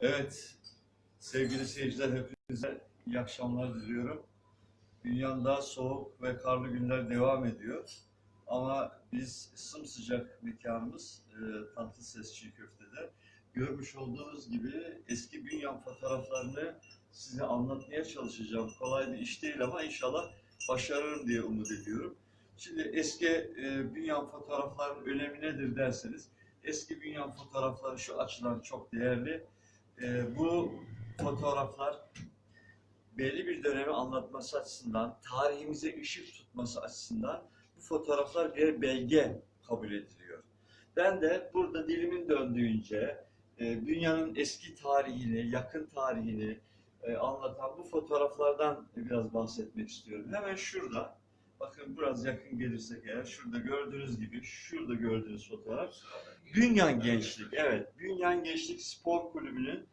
Evet, sevgili seyirciler hepinize iyi akşamlar diliyorum. Dünyanın daha soğuk ve karlı günler devam ediyor. Ama biz sımsıcak mekanımız e, Tatlı Ses Çiğ Köfte'de. Görmüş olduğunuz gibi eski bünyan fotoğraflarını size anlatmaya çalışacağım. Kolay bir iş değil ama inşallah başarırım diye umut ediyorum. Şimdi eski e, bünyan fotoğrafların önemi nedir derseniz, eski bünyan fotoğrafları şu açıdan çok değerli. E, bu fotoğraflar belli bir dönemi anlatması açısından, tarihimize ışık tutması açısından bu fotoğraflar bir belge kabul ediliyor. Ben de burada dilimin döndüğünce e, dünyanın eski tarihini, yakın tarihini e, anlatan bu fotoğraflardan biraz bahsetmek istiyorum. Hemen şurada, bakın biraz yakın gelirsek eğer, şurada gördüğünüz gibi, şurada gördüğünüz fotoğraf, Bünyan Gençlik, evet, Bünyan Gençlik Spor Kulübü'nün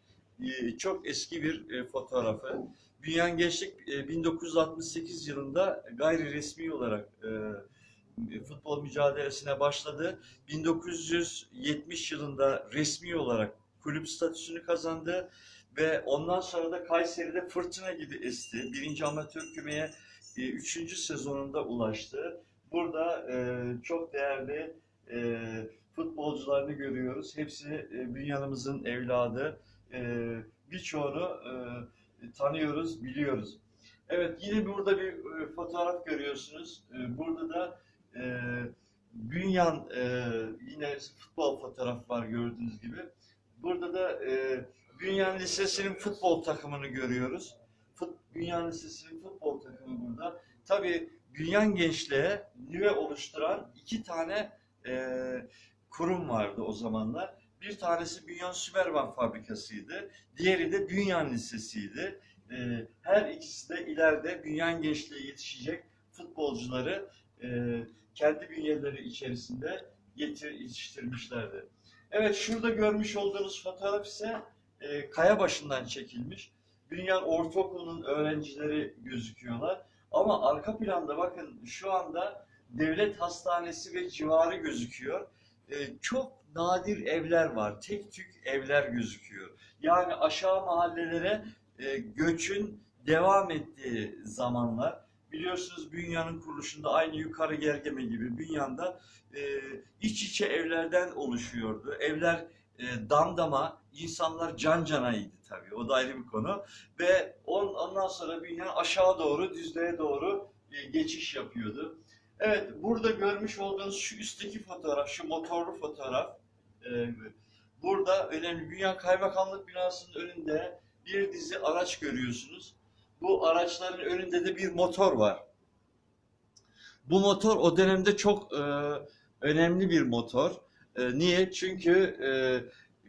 e, çok eski bir e, fotoğrafı. Bünyan Gençlik e, 1968 yılında gayri resmi olarak e, futbol mücadelesine başladı. 1970 yılında resmi olarak kulüp statüsünü kazandı ve ondan sonra da Kayseri'de fırtına gibi esti. Birinci amatör kümeye e, üçüncü sezonunda ulaştı. Burada e, çok değerli e, futbolcularını görüyoruz. Hepsi e, Bünyan'ımızın evladı. E, birçoğunu e, tanıyoruz, biliyoruz. Evet, yine burada bir e, fotoğraf görüyorsunuz. E, burada da e, Bünyan e, yine futbol fotoğrafı var gördüğünüz gibi. Burada da e, Bünyan Lisesi'nin futbol takımını görüyoruz. Fut, Bünyan Lisesi'nin burada. Tabii Bünyan Gençliğe nüve oluşturan iki tane e, kurum vardı o zamanlar. Bir tanesi Bünyan Sümerbank Fabrikası'ydı. Diğeri de Bünyan Lisesi'ydi. E, her ikisi de ileride Bünyan Gençliğe yetişecek futbolcuları e, kendi bünyeleri içerisinde getir, yetiştirmişlerdi. Evet şurada görmüş olduğunuz fotoğraf ise e, kaya başından çekilmiş. Bünyan Ortaokulu'nun öğrencileri gözüküyorlar. Ama arka planda bakın şu anda devlet hastanesi ve civarı gözüküyor. E, çok nadir evler var. Tek tük evler gözüküyor. Yani aşağı mahallelere e, göçün devam ettiği zamanlar. Biliyorsunuz Bünyan'ın kuruluşunda aynı yukarı gergeme gibi Bünyan'da e, iç içe evlerden oluşuyordu. Evler e, damdama, insanlar can canaydı tabii. O da ayrı bir konu. Ve on, ondan sonra Bünyan aşağı doğru, düzlüğe doğru e, geçiş yapıyordu. Evet, burada görmüş olduğunuz şu üstteki fotoğraf, şu motorlu fotoğraf. e, burada önemli. Bünyan Kaymakamlık binasının önünde bir dizi araç görüyorsunuz. Bu araçların önünde de bir motor var. Bu motor o dönemde çok e, önemli bir motor. E, niye? Çünkü e,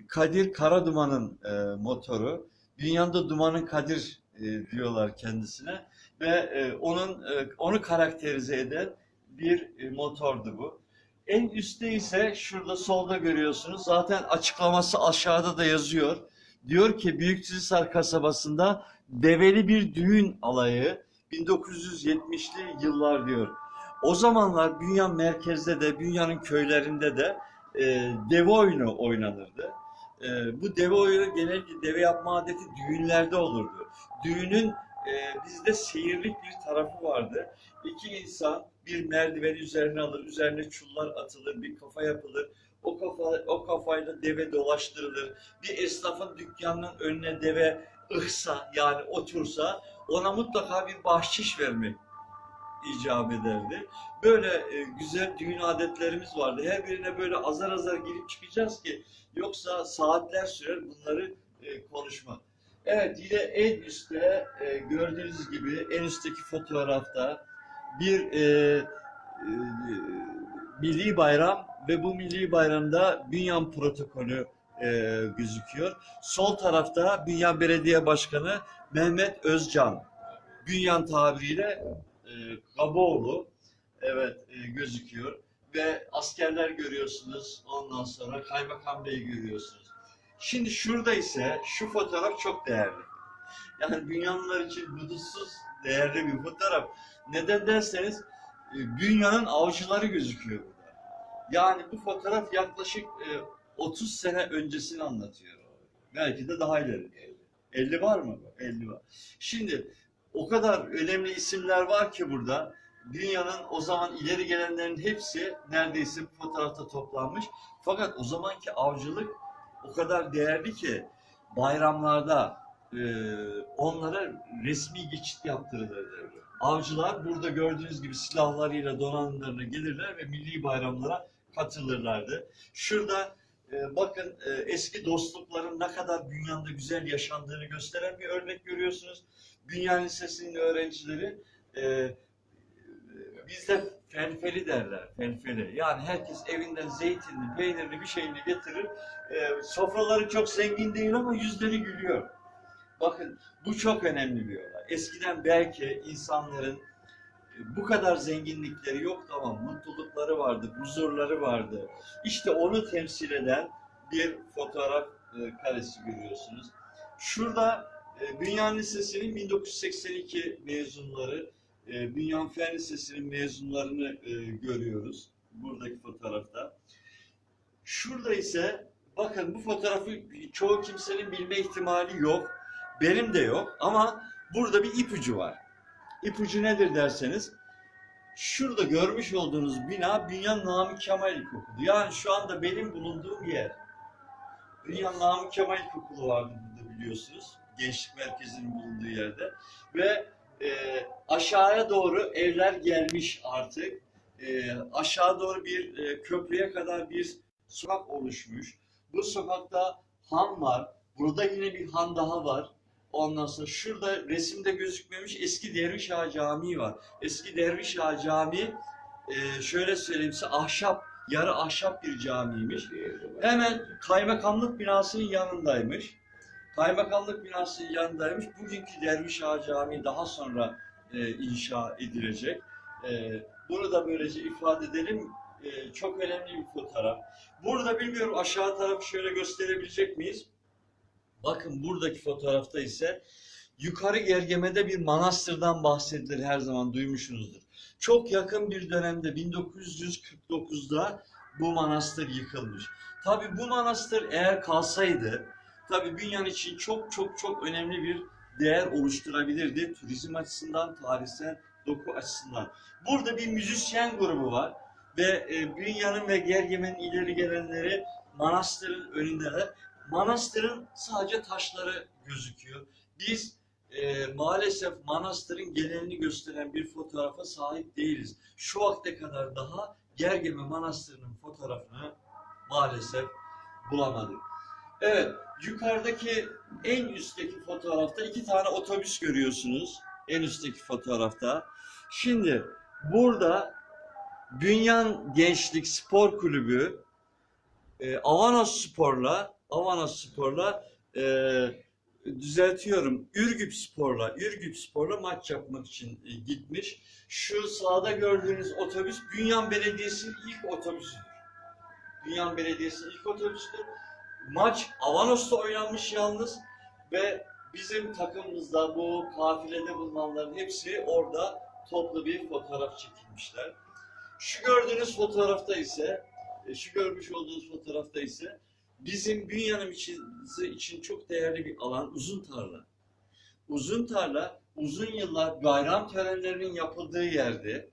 Kadir Karaduman'ın e, motoru. Dünyada Duman'ın Kadir e, diyorlar kendisine ve e, onun e, onu karakterize eden bir e, motordu bu. En üstte ise şurada solda görüyorsunuz. Zaten açıklaması aşağıda da yazıyor. Diyor ki Büyükçülisar kasabasında develi bir düğün alayı 1970'li yıllar diyor. O zamanlar Bünyan merkezde de Bünyan'ın köylerinde de e, deve oyunu oynanırdı. E, bu deve oyunu genellikle deve yapma adeti düğünlerde olurdu. Düğünün e, bizde seyirlik bir tarafı vardı. İki insan bir merdiven üzerine alır, üzerine çullar atılır, bir kafa yapılır. O kafa o kafayla deve dolaştırılır. Bir esnafın dükkanının önüne deve ıhsa yani otursa ona mutlaka bir bahşiş vermek icap ederdi. Böyle e, güzel düğün adetlerimiz vardı. Her birine böyle azar azar girip çıkacağız ki yoksa saatler sürer bunları e, konuşmak. Evet yine en üstte e, gördüğünüz gibi en üstteki fotoğrafta bir e, e, milli bayram ve bu milli bayramda Bünyan protokolü e, gözüküyor. Sol tarafta Bünyan Belediye Başkanı Mehmet Özcan. Bünyan tabiriyle e, Kaboğlu evet e, gözüküyor ve askerler görüyorsunuz. Ondan sonra Kaymakam Bey görüyorsunuz. Şimdi şurada ise şu fotoğraf çok değerli. Yani dünyalılar için hudutsuz değerli bir fotoğraf. Neden derseniz e, dünyanın avcıları gözüküyor burada. Yani bu fotoğraf yaklaşık e, 30 sene öncesini anlatıyor. Belki de daha ileri. 50 var mı? 50 var. Şimdi o kadar önemli isimler var ki burada. Dünyanın o zaman ileri gelenlerin hepsi neredeyse bu fotoğrafta toplanmış. Fakat o zamanki avcılık o kadar değerli ki bayramlarda e, onlara resmi geçit yaptırılırdı. Avcılar burada gördüğünüz gibi silahlarıyla donanımlarına gelirler ve milli bayramlara katılırlardı. Şurada e, bakın e, eski dostlukların ne kadar dünyada güzel yaşandığını gösteren bir örnek görüyorsunuz. Dünya Lisesi'nin öğrencileri e, bizde felfeli derler, felfeli. Yani herkes evinden zeytinli, peynirli bir şeyini getirir. E, sofraları çok zengin değil ama yüzleri gülüyor. Bakın bu çok önemli bir olay. Eskiden belki insanların e, bu kadar zenginlikleri yoktu ama mutlulukları vardı, huzurları vardı. İşte onu temsil eden bir fotoğraf e, karesi görüyorsunuz. Şurada Bünyan Lisesi'nin 1982 mezunları, e, Bünyan Fen Lisesi'nin mezunlarını e, görüyoruz buradaki fotoğrafta. Şurada ise bakın bu fotoğrafı çoğu kimsenin bilme ihtimali yok. Benim de yok ama burada bir ipucu var. İpucu nedir derseniz şurada görmüş olduğunuz bina Bünyan Namık Kemal İlkokulu. Yani şu anda benim bulunduğum yer. Bünyan Namık Kemal İlkokulu vardı burada biliyorsunuz. Gençlik merkezinin bulunduğu yerde. Ve e, aşağıya doğru evler gelmiş artık. E, aşağı doğru bir e, köprüye kadar bir sokak oluşmuş. Bu sokakta han var. Burada yine bir han daha var. Ondan sonra şurada resimde gözükmemiş eski Derviş Ağa Camii var. Eski Derviş Ağa Camii e, şöyle söyleyeyim size ahşap, yarı ahşap bir camiymiş. Hemen kaymakamlık binasının yanındaymış. Kaymakamlık binasının yanındaymış. Bugünkü Derviş Ağa Camii daha sonra e, inşa edilecek. E, bunu da böylece ifade edelim. E, çok önemli bir fotoğraf. Burada bilmiyorum aşağı tarafı şöyle gösterebilecek miyiz? Bakın buradaki fotoğrafta ise yukarı Gergeme'de bir manastırdan bahsedilir her zaman duymuşsunuzdur. Çok yakın bir dönemde 1949'da bu manastır yıkılmış. Tabi bu manastır eğer kalsaydı tabi Bünyan için çok çok çok önemli bir değer oluşturabilirdi. Turizm açısından, tarihsel doku açısından. Burada bir müzisyen grubu var ve e, Bünyan'ın ve Gergemen'in ileri gelenleri manastırın önündeler. Manastırın sadece taşları gözüküyor. Biz e, maalesef manastırın genelini gösteren bir fotoğrafa sahip değiliz. Şu vakte kadar daha Gergeme Manastırı'nın fotoğrafını maalesef bulamadık. Evet, yukarıdaki en üstteki fotoğrafta iki tane otobüs görüyorsunuz. En üstteki fotoğrafta. Şimdi burada Bünyan Gençlik Spor Kulübü e, Avanos Spor'la Avanos Spor'la e, düzeltiyorum. Ürgüp Spor'la Ürgüp Spor'la maç yapmak için e, gitmiş. Şu sağda gördüğünüz otobüs Bünyan Belediyesi'nin ilk otobüsüdür. Bünyan Belediyesi'nin ilk otobüsüdür. Maç Avanos'ta oynanmış yalnız ve bizim takımımızda bu kafilede bulunanların hepsi orada toplu bir fotoğraf çekilmişler. Şu gördüğünüz fotoğrafta ise, e, şu görmüş olduğunuz fotoğrafta ise bizim Bünyanım için, için çok değerli bir alan uzun tarla. Uzun tarla uzun yıllar bayram törenlerinin yapıldığı yerde,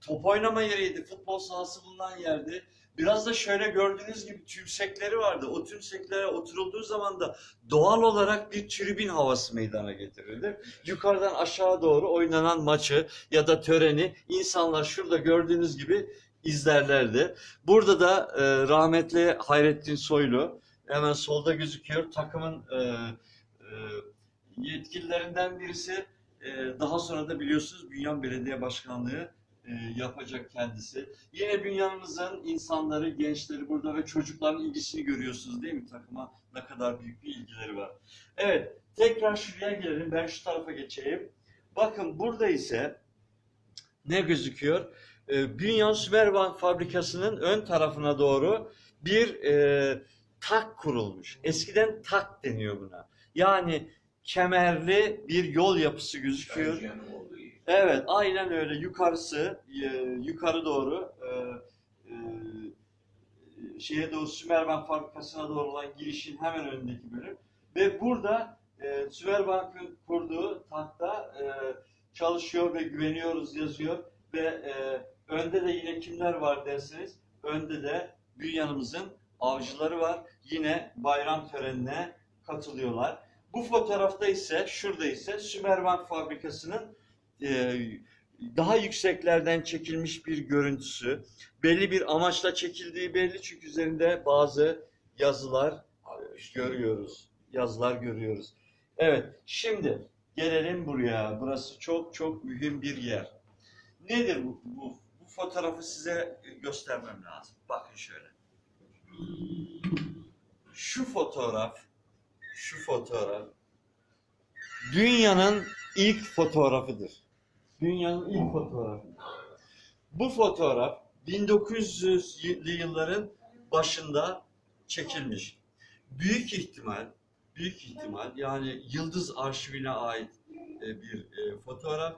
top oynama yeriydi, futbol sahası bulunan yerdi. Biraz da şöyle gördüğünüz gibi tümsekleri vardı. O tümseklere oturulduğu zaman da doğal olarak bir tribün havası meydana getirildi. Yukarıdan aşağı doğru oynanan maçı ya da töreni insanlar şurada gördüğünüz gibi izlerlerdi. Burada da e, rahmetli Hayrettin Soylu hemen solda gözüküyor. Takımın e, e, yetkililerinden birisi. E, daha sonra da biliyorsunuz Bünyan Belediye Başkanlığı e, yapacak kendisi. Yine Bünyan'ımızın insanları, gençleri burada ve çocukların ilgisini görüyorsunuz değil mi? Takıma ne kadar büyük bir ilgileri var. Evet, tekrar şuraya gelelim. Ben şu tarafa geçeyim. Bakın burada ise ne gözüküyor? E, Bünyan Sümerbank Fabrikası'nın ön tarafına doğru bir e, tak kurulmuş. Eskiden tak deniyor buna. Yani kemerli bir yol yapısı gözüküyor. Evet, aynen öyle. Yukarısı, e, yukarı doğru e, e, şeye doğru Sümerbank fabrikasına doğru olan girişin hemen önündeki bölüm. Ve burada e, Sümerbank'ın kurduğu tahta e, çalışıyor ve güveniyoruz yazıyor. Ve e, önde de yine kimler var derseniz önde de Bünyan'ımızın avcıları var. Yine bayram törenine katılıyorlar. Bu fotoğrafta ise şurada ise Sümerbank fabrikasının e, daha yükseklerden çekilmiş bir görüntüsü. Belli bir amaçla çekildiği belli çünkü üzerinde bazı yazılar e, görüyoruz. Yazılar görüyoruz. Evet, şimdi gelelim buraya. Burası çok çok mühim bir yer. Nedir bu? Bu, bu fotoğrafı size göstermem lazım. Bakın şöyle. Şu fotoğraf, şu fotoğraf dünyanın ilk fotoğrafıdır. Dünyanın ilk fotoğrafı. Bu fotoğraf 1900'lü yılların başında çekilmiş. Büyük ihtimal, büyük ihtimal yani Yıldız Arşivine ait e, bir e, fotoğraf.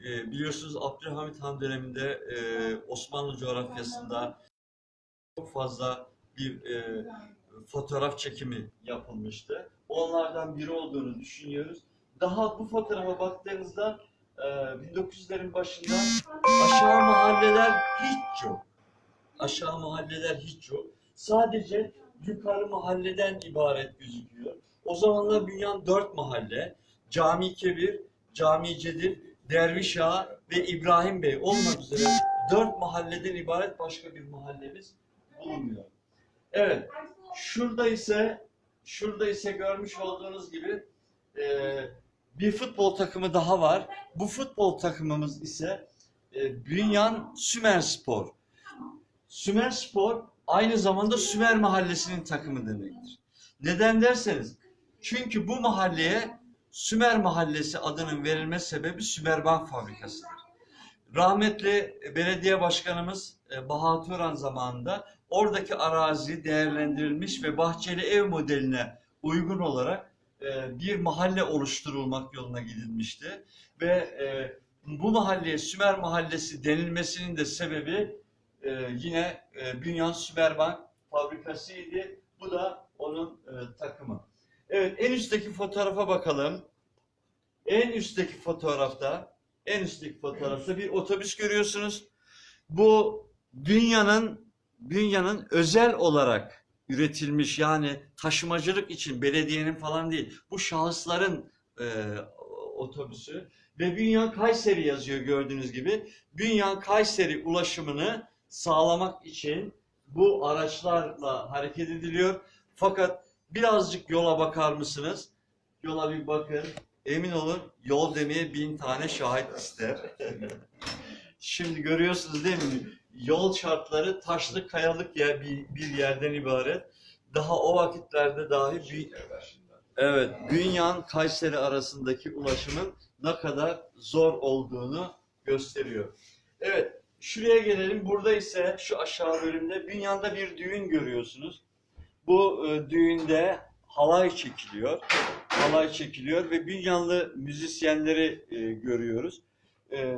E, biliyorsunuz Abdülhamit Han döneminde Osmanlı coğrafyasında çok fazla bir fotoğraf çekimi yapılmıştı. Onlardan biri olduğunu düşünüyoruz. Daha bu fotoğrafa baktığınızda e, 1900'lerin başında aşağı mahalleler hiç yok. Aşağı mahalleler hiç yok. Sadece yukarı mahalleden ibaret gözüküyor. O zamanlar Bünyan dört mahalle. Cami Kebir, Cami Cedir, Derviş Ağa ve İbrahim Bey olmak üzere dört mahalleden ibaret başka bir mahallemiz bulunmuyor. Evet, şurada ise şurada ise görmüş olduğunuz gibi e, bir futbol takımı daha var. Bu futbol takımımız ise e, Bünyan Sümer Spor. Sümer Spor aynı zamanda Sümer Mahallesi'nin takımı demektir. Neden derseniz, çünkü bu mahalleye Sümer Mahallesi adının verilme sebebi Sümerbank fabrikasıdır. Rahmetli belediye başkanımız e, Ören zamanında oradaki arazi değerlendirilmiş ve bahçeli ev modeline uygun olarak e, bir mahalle oluşturulmak yoluna gidilmişti. Ve e, bu mahalleye Sümer Mahallesi denilmesinin de sebebi e, yine e, Bünyan Sümerbank fabrikasıydı. Bu da onun e, takımı. Evet en üstteki fotoğrafa bakalım. En üstteki fotoğrafta en üstteki fotoğrafta bir otobüs görüyorsunuz. Bu dünyanın dünyanın özel olarak üretilmiş yani taşımacılık için belediyenin falan değil. Bu şahısların e, otobüsü ve Bünyan Kayseri yazıyor gördüğünüz gibi. Bünyan Kayseri ulaşımını sağlamak için bu araçlarla hareket ediliyor. Fakat birazcık yola bakar mısınız? Yola bir bakın. Emin olun yol demeye bin tane şahit ister. Şimdi görüyorsunuz değil mi? Yol şartları taşlı kayalık yer, bir, bir yerden ibaret. Daha o vakitlerde dahi bir, evet, Bünyan Kayseri arasındaki ulaşımın ne kadar zor olduğunu gösteriyor. Evet, şuraya gelelim. Burada ise şu aşağı bölümde Bünyan'da bir düğün görüyorsunuz. Bu e, düğünde halay çekiliyor. Halay çekiliyor ve Bünyanlı müzisyenleri e, görüyoruz. E,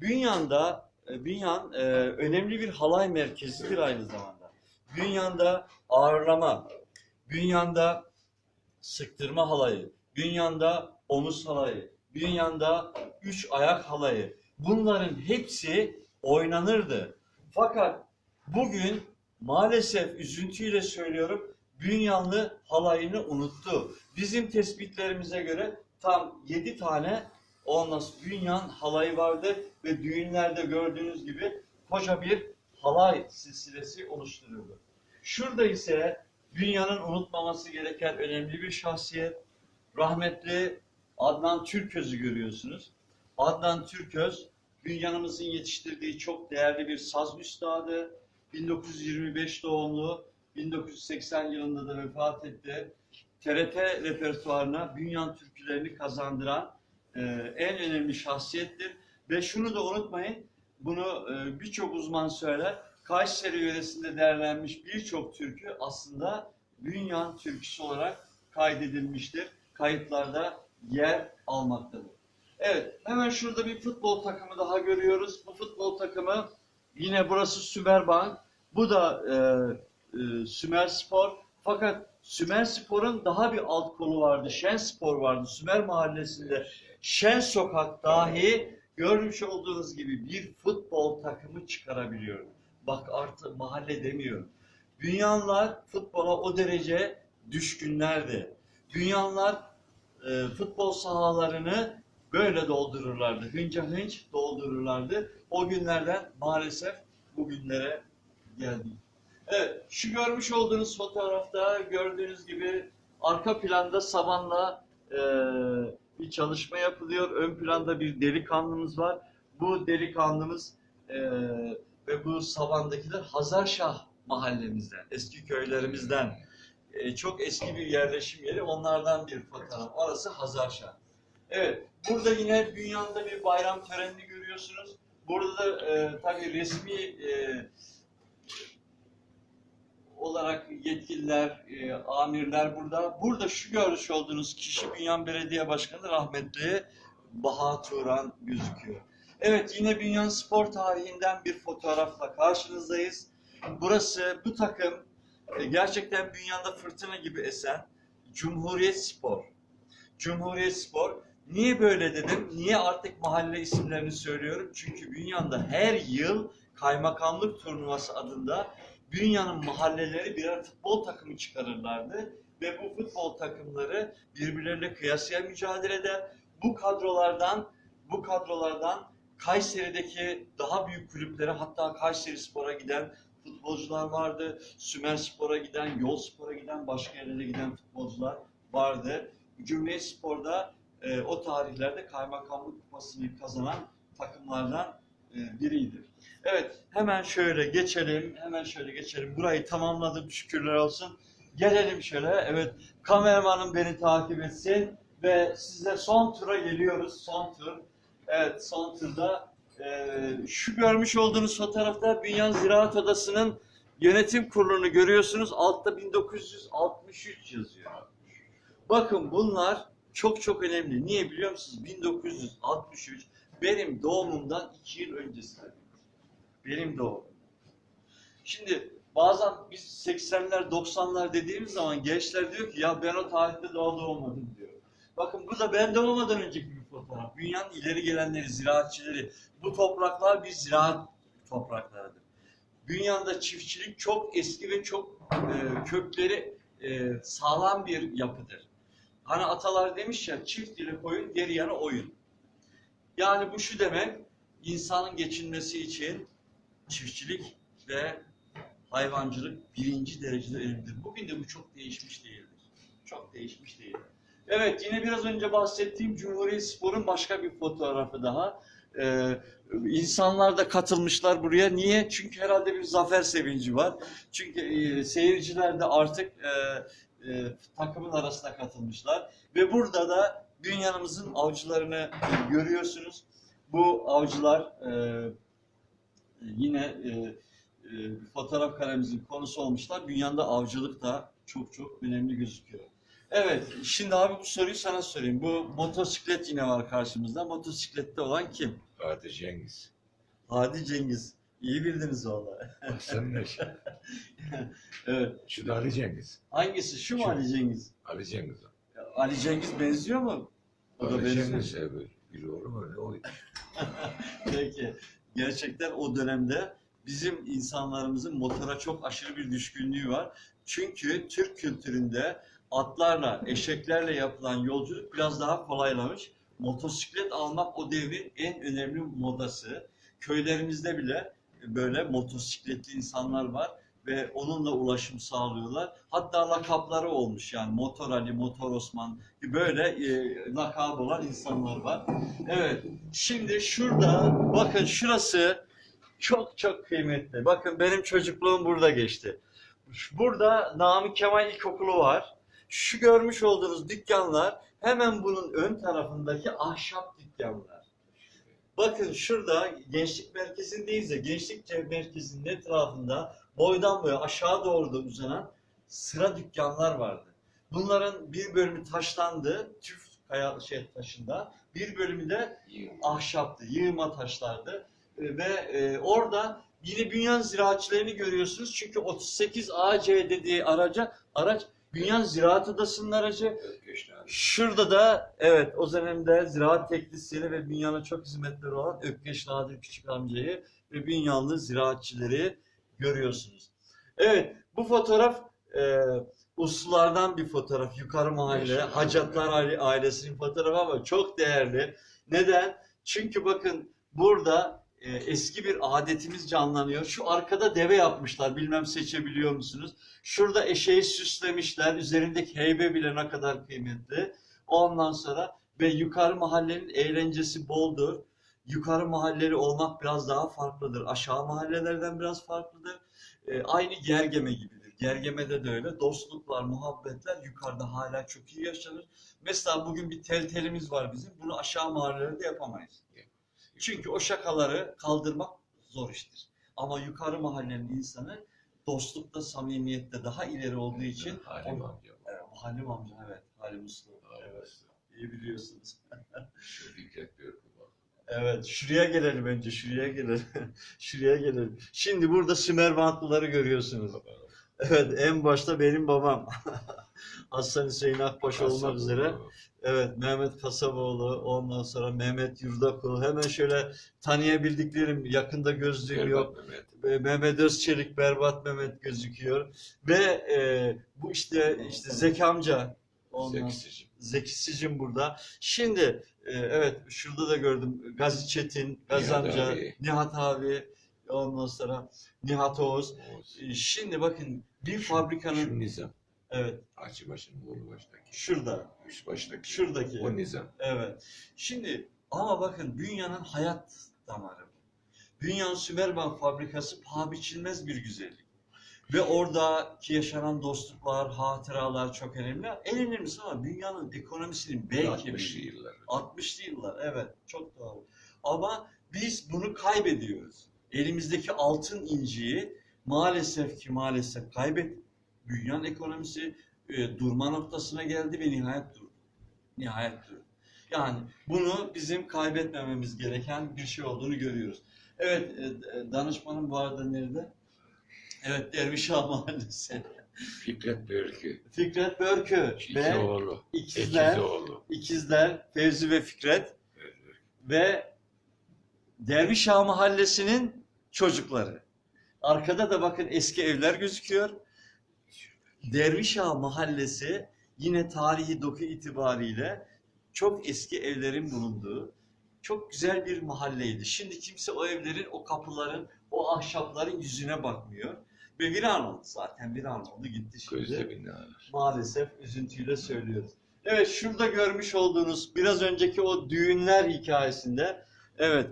Bünyan'da Bünyan e, önemli bir halay merkezidir aynı zamanda. Bünyan'da ağırlama, Bünyan'da sıktırma halayı, Bünyan'da omuz halayı, Bünyan'da üç ayak halayı. Bunların hepsi oynanırdı. Fakat bugün maalesef üzüntüyle söylüyorum Bünyanlı halayını unuttu. Bizim tespitlerimize göre tam 7 tane olmaz Bünyan halayı vardı ve düğünlerde gördüğünüz gibi koca bir halay silsilesi oluşturuyordu. Şurada ise Bünyan'ın unutmaması gereken önemli bir şahsiyet. Rahmetli Adnan Türköz'ü görüyorsunuz. Adnan Türköz, Bünyan'ımızın yetiştirdiği çok değerli bir saz üstadı. 1925 doğumlu, 1980 yılında da vefat etti. TRT repertuarına Bünyan türkülerini kazandıran e, en önemli şahsiyettir. Ve şunu da unutmayın, bunu e, birçok uzman söyler. Kayseri yöresinde derlenmiş birçok türkü aslında Bünyan türküsü olarak kaydedilmiştir. Kayıtlarda yer almaktadır. Evet, hemen şurada bir futbol takımı daha görüyoruz. Bu futbol takımı yine burası Sümerbank. Bu da e, e, Sümer Spor. Fakat Sümer Spor'un daha bir alt kolu vardı. Şen Spor vardı. Sümer Mahallesi'nde Şen Sokak dahi görmüş olduğunuz gibi bir futbol takımı çıkarabiliyor. Bak artık mahalle demiyorum. Dünyalar futbola o derece düşkünlerdi. Dünyalar e, futbol sahalarını böyle doldururlardı. Hınca hınç doldururlardı. O günlerden maalesef bugünlere geldik. Evet, şu görmüş olduğunuz fotoğrafta gördüğünüz gibi arka planda sabanla e, bir çalışma yapılıyor. Ön planda bir delikanlımız var. Bu delikanlımız e, ve bu sabandakiler Hazarşah mahallemizden, eski köylerimizden. E, çok eski bir yerleşim yeri. Onlardan bir fotoğraf. Orası Hazarşah. Evet, burada yine Bünyan'da bir bayram törenini görüyorsunuz. Burada da e, tabii resmi e, olarak yetkililer, e, amirler burada. Burada şu görmüş olduğunuz kişi Bünyan Belediye Başkanı rahmetli Baha Turan gözüküyor. Evet yine Bünyan spor tarihinden bir fotoğrafla karşınızdayız. Burası bu takım e, gerçekten Bünyan'da fırtına gibi esen Cumhuriyet Spor. Cumhuriyet Spor. Niye böyle dedim? Niye artık mahalle isimlerini söylüyorum? Çünkü Bünyan'da her yıl kaymakamlık turnuvası adında Bünyan'ın mahalleleri birer futbol takımı çıkarırlardı. Ve bu futbol takımları birbirleriyle kıyasıya mücadele eder. Bu kadrolardan bu kadrolardan Kayseri'deki daha büyük kulüplere hatta Kayseri Spor'a giden futbolcular vardı. Sümer Spor'a giden, Yol Spor'a giden, başka yerlere giden futbolcular vardı. Cumhuriyet Spor'da e, o tarihlerde kaymakamlık kupasını kazanan takımlardan e, biriydi. Evet, hemen şöyle geçelim, hemen şöyle geçelim. Burayı tamamladım, şükürler olsun. Gelelim şöyle, evet, kameramanım beni takip etsin ve size son tura geliyoruz, son tur. Evet, son turda e, şu görmüş olduğunuz fotoğrafta Bünyan Ziraat Odası'nın yönetim kurulunu görüyorsunuz. Altta 1963 yazıyor. Bakın bunlar çok çok önemli. Niye biliyor musunuz? 1963 benim doğumumdan 2 yıl öncesi. Benim doğum. Şimdi bazen biz 80'ler 90'lar dediğimiz zaman gençler diyor ki ya ben o tarihte daha doğmadım diyor. Bakın bu da ben doğmadan önceki bir fotoğraf. Dünyanın ileri gelenleri, ziraatçileri. Bu topraklar bir ziraat topraklarıdır. Dünyada çiftçilik çok eski ve çok e, kökleri e, sağlam bir yapıdır. Hani atalar demiş ya çift ile koyun, geri yana oyun. Yani bu şu demek, insanın geçinmesi için çiftçilik ve hayvancılık birinci derecede önemlidir. Bugün de bu çok değişmiş değildir. Çok değişmiş değil. Evet yine biraz önce bahsettiğim Cumhuriyet Spor'un başka bir fotoğrafı daha. Ee, insanlar da katılmışlar buraya. Niye? Çünkü herhalde bir zafer sevinci var. Çünkü e, seyirciler de artık e, e, takımın arasına katılmışlar. Ve burada da dünyanımızın avcılarını e, görüyorsunuz. Bu avcılar e, yine e, e, fotoğraf karemizin konusu olmuşlar. Dünyada avcılık da çok çok önemli gözüküyor. Evet, şimdi abi bu soruyu sana sorayım. Bu motosiklet yine var karşımızda. Motosiklette olan kim? Fatih Cengiz. Hadi Cengiz. İyi bildiniz vallahi. Bak sen ne şey. Evet. Şu da Ali Cengiz. Hangisi? Şu mu Şu. Ali Cengiz? Ali Cengiz. o. Ali Cengiz benziyor mu? O da Ali benziyor. Cengiz ya olur mu öyle? O Peki. Gerçekten o dönemde bizim insanlarımızın motora çok aşırı bir düşkünlüğü var. Çünkü Türk kültüründe atlarla, eşeklerle yapılan yolculuk biraz daha kolaylamış. Motosiklet almak o devrin en önemli modası. Köylerimizde bile böyle motosikletli insanlar var ve onunla ulaşım sağlıyorlar. Hatta lakapları olmuş yani Motor Ali, Motor Osman gibi böyle e, lakab olan insanlar var. Evet, şimdi şurada bakın şurası çok çok kıymetli. Bakın benim çocukluğum burada geçti. Burada Nami Kemal İlkokulu var. Şu görmüş olduğunuz dükkanlar hemen bunun ön tarafındaki ahşap dükkanlar. Bakın şurada gençlik merkezindeyiz ya gençlik merkezinin etrafında boydan boya aşağı doğru da uzanan sıra dükkanlar vardı. Bunların bir bölümü taşlandı, tüf kaya şey taşında. Bir bölümü de ahşaptı, yığma taşlardı. E, Ve e, orada Yine Bünyan ziraatçilerini görüyorsunuz. Çünkü 38 AC dediği araca araç Bünyan Ziraat Odası'nın aracı. Şurada da evet o dönemde ziraat teknisyeni ve Bünyan'a çok hizmetleri olan Ökkeş Nadir Küçük amcayı ve Bünyanlı ziraatçileri görüyorsunuz. Evet bu fotoğraf e, uslulardan bir fotoğraf. Yukarı mahalle. Hacatlar aile- ailesinin fotoğrafı ama çok değerli. Neden? Çünkü bakın burada e, eski bir adetimiz canlanıyor. Şu arkada deve yapmışlar. Bilmem seçebiliyor musunuz? Şurada eşeği süslemişler. Üzerindeki heybe bile ne kadar kıymetli. Ondan sonra ve yukarı mahallenin eğlencesi boldur. Yukarı mahalleli olmak biraz daha farklıdır. Aşağı mahallelerden biraz farklıdır. E, aynı Gergeme gibidir. Gergeme'de de öyle. Dostluklar, muhabbetler yukarıda hala çok iyi yaşanır. Mesela bugün bir tel telimiz var bizim. Bunu aşağı mahallelerde yapamayız. Çünkü o şakaları kaldırmak zor iştir. Ama yukarı mahallenin insanı dostlukta, samimiyette daha ileri olduğu için Halim amca. Evet, Halim amca evet. Halim Usta. Evet. İyi biliyorsunuz. Şu Fikret. Evet, şuraya gelelim önce, şuraya gelelim. şuraya gelelim. Şimdi burada Sümerbantlıları görüyorsunuz. Evet, en başta benim babam. Hasan Hüseyin Akbaş olmak üzere. Evet, Mehmet Kasaboğlu, ondan sonra Mehmet Yurdakul. Hemen şöyle tanıyabildiklerim, yakında gözlüğüm yok. Mehmet. Mehmet Özçelik, Berbat Mehmet gözüküyor. Ve e, bu işte işte Zeki amca. Ondan Zekisicim. Zeki Sicim burada. Şimdi e, evet şurada da gördüm Gazi Çetin, Gazi Nihat amca, abi. Nihat abi, ondan sonra Nihat Oğuz. Oğuz. E, Şimdi bakın bir Şu- fabrikanın Şu Nizam. evet Açıbaşı'nın oğlu baştaki. şurada, Üst baştaki. şuradaki. O Nizam. Evet. Şimdi ama bakın dünyanın hayat damarı. Dünyanın Sümerban fabrikası paha biçilmez bir güzellik. Ve oradaki yaşanan dostluklar, hatıralar çok önemli. En önemlisi ama dünyanın ekonomisinin belki 60'lı yıllar. 60'lı yıllar evet çok doğru. Ama biz bunu kaybediyoruz. Elimizdeki altın inciyi maalesef ki maalesef kaybet. Dünyanın ekonomisi e, durma noktasına geldi ve nihayet durdu. Nihayet durdu. Yani bunu bizim kaybetmememiz gereken bir şey olduğunu görüyoruz. Evet, e, e, danışmanım bu arada nerede? Evet, Dervişah Mahallesi. Fikret Börkü. Fikret Börkü İki ve oğlu. ikizler, İkiz oğlu. ikizler Fevzi ve Fikret ve Dervişağı Mahallesi'nin çocukları. Arkada da bakın eski evler gözüküyor. Dervişağı Mahallesi yine tarihi doku itibariyle çok eski evlerin bulunduğu çok güzel bir mahalleydi. Şimdi kimse o evlerin, o kapıların, o ahşapların yüzüne bakmıyor. Ve viran oldu zaten, viran oldu gitti şimdi Gözde binalar. maalesef üzüntüyle söylüyoruz. Evet şurada görmüş olduğunuz biraz önceki o düğünler hikayesinde evet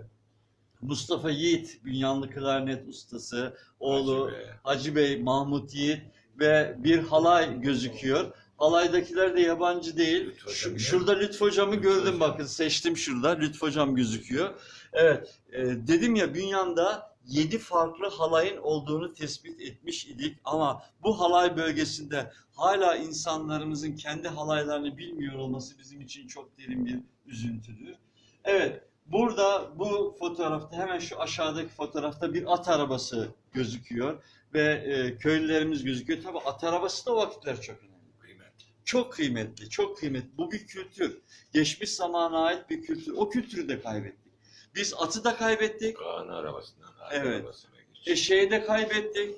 Mustafa Yiğit Bünyanlı klarnet ustası oğlu Hacı Bey. Hacı Bey Mahmut Yiğit ve bir halay gözüküyor. Halaydakiler de yabancı değil. Lütfü Şu- şurada Lütfü Hocam'ı gördüm bakın seçtim şurada Lütfü Hocam gözüküyor. Evet e, dedim ya Bünyan'da 7 farklı halayın olduğunu tespit etmiş idik ama bu halay bölgesinde hala insanlarımızın kendi halaylarını bilmiyor olması bizim için çok derin bir üzüntüdür. Evet burada bu fotoğrafta hemen şu aşağıdaki fotoğrafta bir at arabası gözüküyor ve e, köylülerimiz gözüküyor. Tabi at arabası da vakitler çok önemli. Kıymet. Çok kıymetli, çok kıymetli. Bu bir kültür. Geçmiş zamana ait bir kültür. O kültürü de kaybettik. Biz atı da kaybettik, Kaan arabasından Evet. arabasına eşeği de kaybettik,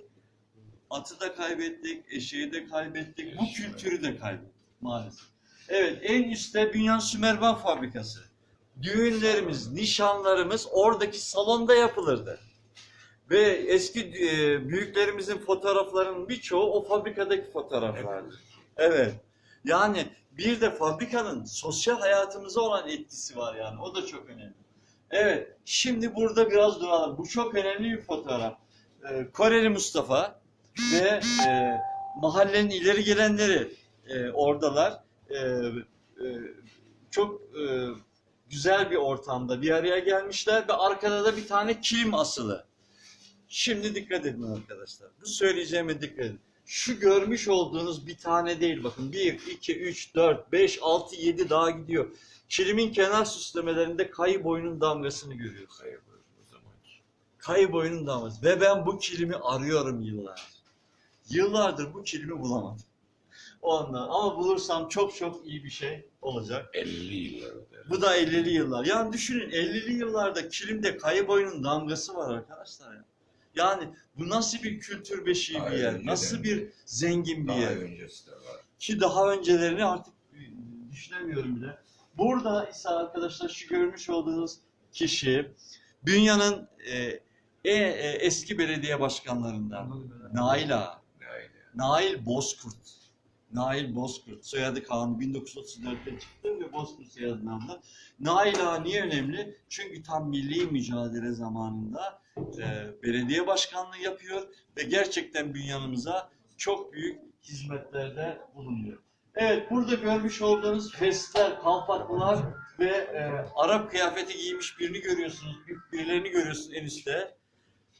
atı da kaybettik, eşeği de kaybettik, bu kültürü de kaybettik maalesef. Evet, en üstte Bünyan Sümerban Fabrikası. Düğünlerimiz, nişanlarımız oradaki salonda yapılırdı. Ve eski e, büyüklerimizin fotoğraflarının birçoğu o fabrikadaki fotoğraflardı. Evet. Yani bir de fabrikanın sosyal hayatımıza olan etkisi var yani. O da çok önemli. Evet. Şimdi burada biraz duralım. Bu çok önemli bir fotoğraf. Ee, Koreli Mustafa ve e, mahallenin ileri gelenleri e, oradalar. E, e, çok e, güzel bir ortamda bir araya gelmişler ve arkada da bir tane kilim asılı. Şimdi dikkat edin arkadaşlar. Bu söyleyeceğime dikkat edin. Şu görmüş olduğunuz bir tane değil bakın. 1, 2, 3, 4, 5, 6, 7 daha gidiyor. Kilimin kenar süslemelerinde kayı boyunun damgasını görüyoruz. Hayır, o zamanki. Kayboyunun damgası. Ve ben bu kilimi arıyorum yıllardır. Yıllardır bu kilimi bulamadım. Ondan. Ama bulursam çok çok iyi bir şey olacak. 50 yıllar oldu. Bu da 50'li yıllar. Yani düşünün 50'li yıllarda kilimde kayı boyunun damgası var arkadaşlar ya. Yani bu nasıl bir kültür beşiği Daha bir yer, nasıl bir zengin bir Daha yer. öncesi de var. Ki daha öncelerini artık düşünemiyorum bile. Burada ise arkadaşlar şu görmüş olduğunuz kişi dünyanın e, e, e, eski belediye başkanlarından Nail Ağa. Neydi? Nail Bozkurt. Nail Bozkurt. Soyadı Kaan 1934'te çıktı ve Bozkurt soyadını aldı. Nail Ağa niye önemli? Çünkü tam milli mücadele zamanında e, belediye başkanlığı yapıyor ve gerçekten dünyanımıza çok büyük hizmetlerde bulunuyor. Evet burada görmüş olduğunuz festler, kalpaklılar ve e, Arap kıyafeti giymiş birini görüyorsunuz. Bir- Birilerini görüyorsunuz en üstte.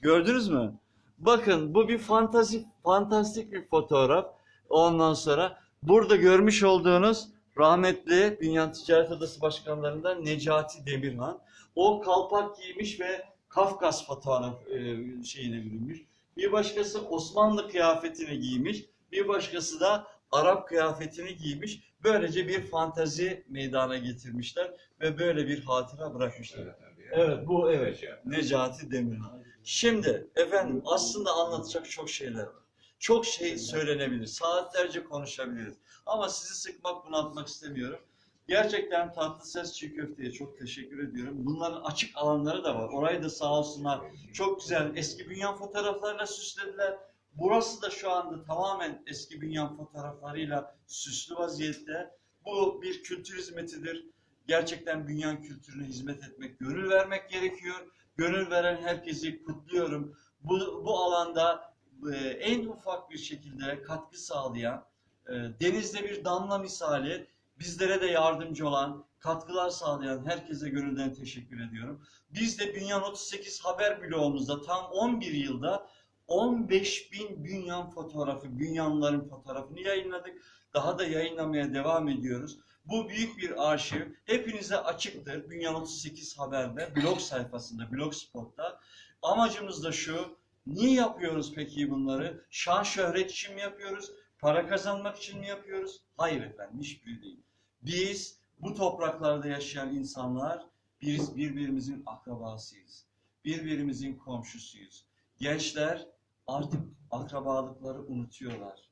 Gördünüz mü? Bakın bu bir fantastik, fantastik bir fotoğraf. Ondan sonra burada görmüş olduğunuz rahmetli Dünya Ticaret Odası Başkanlarından Necati Demirhan. O kalpak giymiş ve Kafkas fotoğraf e, şeyine bürünmüş. Bir başkası Osmanlı kıyafetini giymiş. Bir başkası da Arap kıyafetini giymiş. Böylece bir fantazi meydana getirmişler ve böyle bir hatıra bırakmışlar. Evet, tabii. Evet bu evet. Necati Demirhan. Şimdi efendim aslında anlatacak çok şeyler var. Çok şey söylenebilir. Saatlerce konuşabiliriz. Ama sizi sıkmak, bunaltmak istemiyorum. Gerçekten tatlı ses çiğ köfteye çok teşekkür ediyorum. Bunların açık alanları da var. Orayı da sağ olsunlar. Çok güzel eski bünyan fotoğraflarıyla süslediler. Burası da şu anda tamamen eski bünyan fotoğraflarıyla süslü vaziyette. Bu bir kültür hizmetidir. Gerçekten bünyan kültürüne hizmet etmek, gönül vermek gerekiyor. Gönül veren herkesi kutluyorum. Bu, bu alanda e, en ufak bir şekilde katkı sağlayan, e, denizde bir damla misali bizlere de yardımcı olan, katkılar sağlayan herkese gönülden teşekkür ediyorum. Biz de Bünyan 38 haber bloğumuzda tam 11 yılda 15 bin bünyan fotoğrafı, bünyanların fotoğrafını yayınladık. Daha da yayınlamaya devam ediyoruz. Bu büyük bir arşiv. Hepinize açıktır. Bünyan 38 Haber'de, blog sayfasında, blogspot'ta. Amacımız da şu. Niye yapıyoruz peki bunları? Şan şöhret için mi yapıyoruz? Para kazanmak için mi yapıyoruz? Hayır efendim, hiçbiri değil. Biz bu topraklarda yaşayan insanlar, biz birbirimizin akrabasıyız. Birbirimizin komşusuyuz. Gençler artık akrabalıkları unutuyorlar.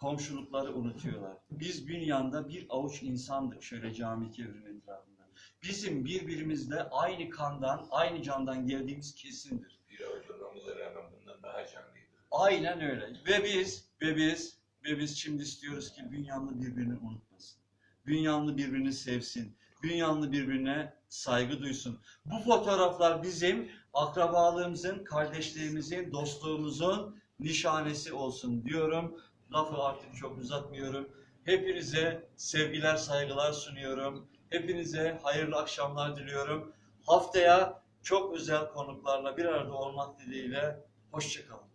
Komşulukları unutuyorlar. Biz dünyada bir avuç insandık şöyle cami çevrenin etrafında. Bizim birbirimizle aynı kandan, aynı candan geldiğimiz kesindir. Bir avuç rağmen bundan daha canlıydı. Aynen öyle. Ve biz, ve biz, ve biz şimdi istiyoruz ki Bünyanlı birbirini unutmasın. Bünyanlı birbirini sevsin. Bünyanlı birbirine saygı duysun. Bu fotoğraflar bizim akrabalığımızın, kardeşliğimizin, dostluğumuzun nişanesi olsun diyorum. Lafı artık çok uzatmıyorum. Hepinize sevgiler, saygılar sunuyorum. Hepinize hayırlı akşamlar diliyorum. Haftaya çok özel konuklarla bir arada olmak dileğiyle. Hoşçakalın.